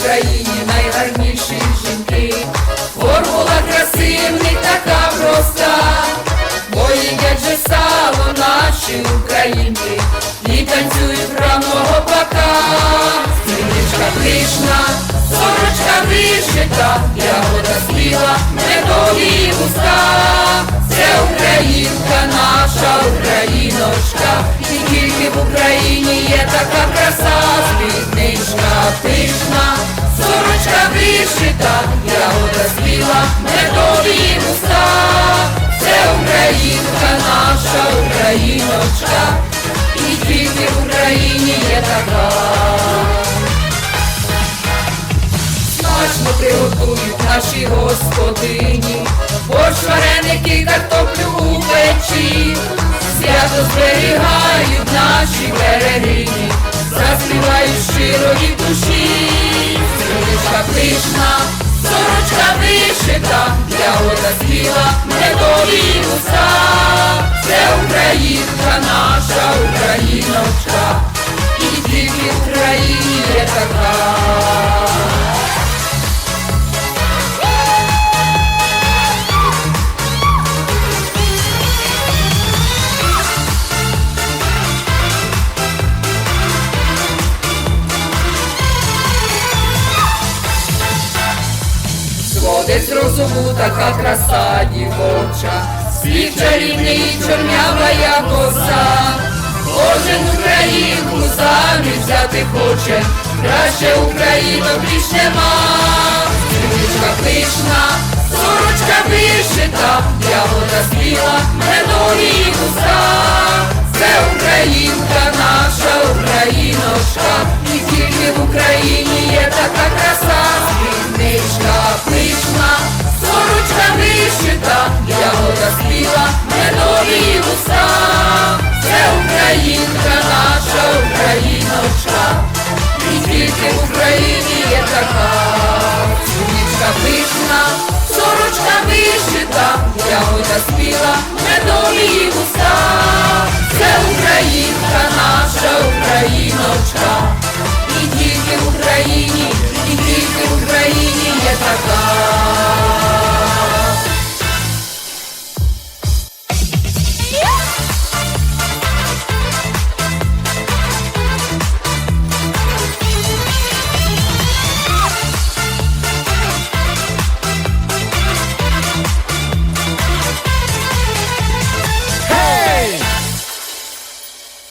Україні найгарніші жінки, формула краси в них така проста, бо їдять же сало наші українки, і танцюють раного бока, Стрічка пишна, сорочка вишита, ягода спіла, медові вуста, це Українка, наша Україночка, і тільки в Україні є така краса, спідничка пишна. Така. Смачно приготують наші господині, борщ, вареники, картоплю у печі, свято зберігають наші берегині, заспівають щиро від душі, Стрічка пишна, сорочка вишита, ягода спіла, медові Така. Розуму така краса дівоча, світ чарівний, я коса, кожен українку заміж взяти хоче, краще українок більш нема, стрічка пишна, сорочка вишита, ягода спіла, медові уста, це українка, наша україночка, і тільки в Україні є така краса, верхах, Сумічка пишна, сорочка вишита, я спіла медові вуста. Це Українка, наша Україночка, і тільки в Україні, і тільки в Україні є така.